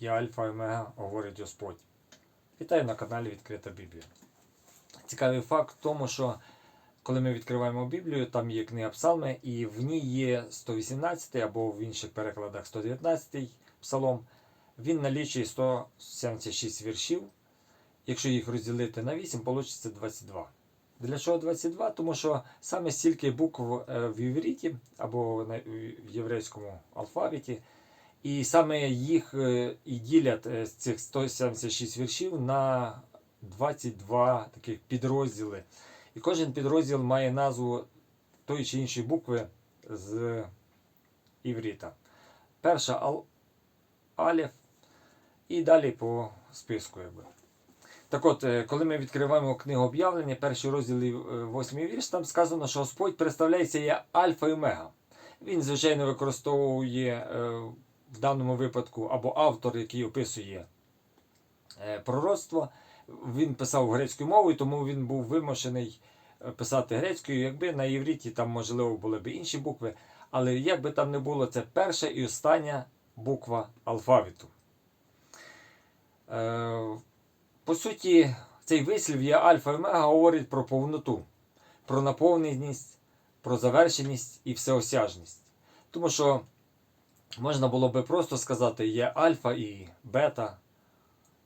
Я Альфа і Омега, говорить Господь. Вітаю на каналі Відкрита Біблія. Цікавий факт в тому, що коли ми відкриваємо Біблію, там є книга Псалми, і в ній є 118 або в інших перекладах 119 псалом. Він налічує 176 віршів. Якщо їх розділити на 8, вийде 22. Для чого 22? Тому що саме стільки букв е, в івріті або в єврейському алфавіті, і саме їх е, і ділять е, з цих 176 віршів на 22 таких підрозділи. І кожен підрозділ має назву тої чи іншої букви з івріта. Перша ал, алеф, і далі по списку. Якби. Так от, е, коли ми відкриваємо книгу об'явлення, перший розділ і, е, вірш, там сказано, що Господь представляється як Альфа і Омега. Він, звичайно, використовує в даному випадку або автор, який описує е, пророцтво. Він писав грецькою мовою, тому він був вимушений е, писати грецькою. Якби на євріті там, можливо, були б інші букви. Але як би там не було, це перша і остання буква алфавіту. Е, по суті, цей вислів є альфа і омега говорить про повноту, про наповненість, про завершеність і всеосяжність. Тому що можна було би просто сказати є альфа і бета,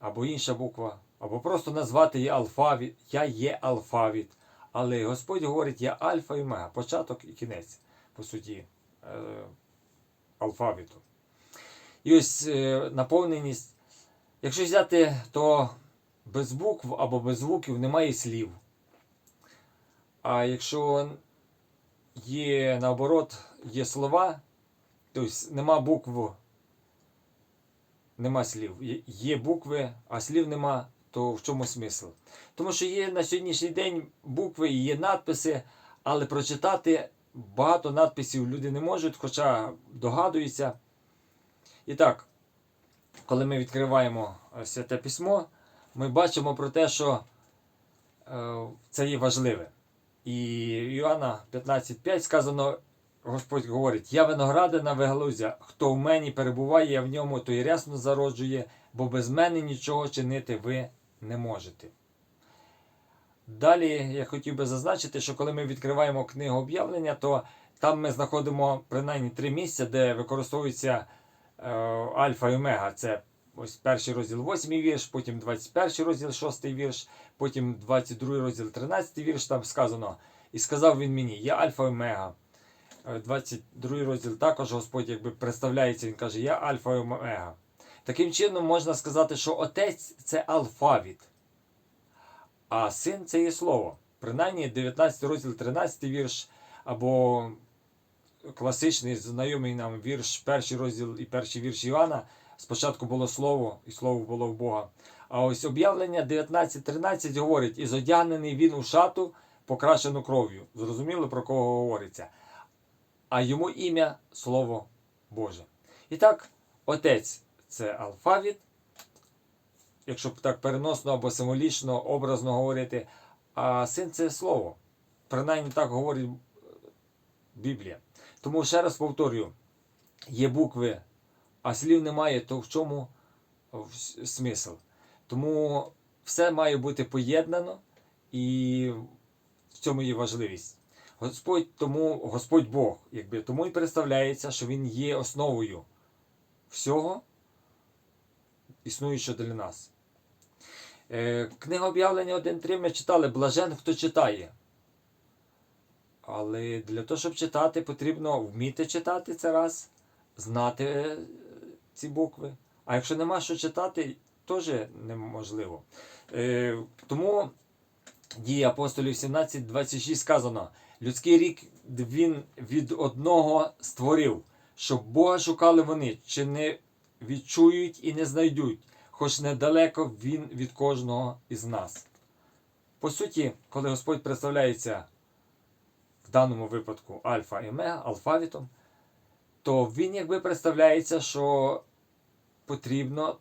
або інша буква, або просто назвати є алфавіт, я є алфавіт. Але Господь говорить, я альфа і омега, початок і кінець, по суті, е, алфавіту. І ось е, наповненість. Якщо взяти, то без букв або без звуків немає слів. А якщо є наоборот, є слова, тобто нема букв, нема слів. Є- букви, а слів нема, то в чому смисл? Тому що є на сьогоднішній день букви і є надписи, але прочитати багато надписів люди не можуть, хоча догадуються. І так, коли ми відкриваємо е, святе письмо, ми бачимо про те, що е, це є важливе. І Іоанна 15.5 сказано, Господь говорить: Я виноградина вигалузя, хто в мені перебуває, я в ньому, той рясно зароджує, бо без мене нічого чинити ви не можете. Далі я хотів би зазначити, що коли ми відкриваємо книгу об'явлення, то там ми знаходимо принаймні три місця, де використовується е, альфа і омега. Це ось перший розділ 8 вірш, потім 21 розділ 6 вірш, потім 22 розділ 13 вірш. Там сказано: І сказав він мені: Я альфа і омега. Е, 22 розділ також Господь якби представляється, він каже, я альфа і омега. Таким чином можна сказати, що отець це алфавіт, а син це є слово. Принаймні 19 розділ 13 вірш, або класичний знайомий нам вірш, перший розділ і перший вірш Іоанна. Спочатку було слово, і слово було в Бога. А ось об'явлення 19.13 говорить: і зодягнений він у шату, покрашену кров'ю. Зрозуміло, про кого говориться. А йому ім'я Слово Боже. І так, отець це алфавіт, якщо так переносно або символічно, образно говорити, а син це слово. Принаймні так говорить е, Біблія. Тому ще раз повторюю: є букви, а слів немає, то в чому в- смисл? Тому все має бути поєднано і в цьому є важливість. Господь тому, Господь Бог, якби тому і представляється, що Він є основою всього, існуючого для нас. Е, Книга об'явлення 1.3 ми читали Блажен, хто читає. Але для того, щоб читати, потрібно вміти читати це раз, знати е, ці букви. А якщо нема що читати, теж неможливо. Е, Тому дії апостолів 17.26 сказано: людський рік він від одного створив, щоб Бога шукали вони, чи не відчують і не знайдуть, хоч недалеко він від кожного із нас. По суті, коли Господь представляється в даному випадку альфа і омега, алфавітом, то він якби представляється, що потрібно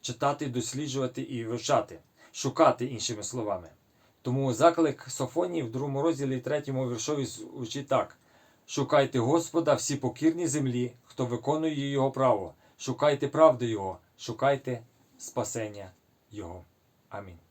читати, досліджувати і вивчати, шукати іншими словами. Тому заклик Софонії в другому розділі третьому віршові звучить так: Шукайте Господа всі покірні землі, хто виконує Його право, шукайте правди Його, шукайте спасення Його. Амінь.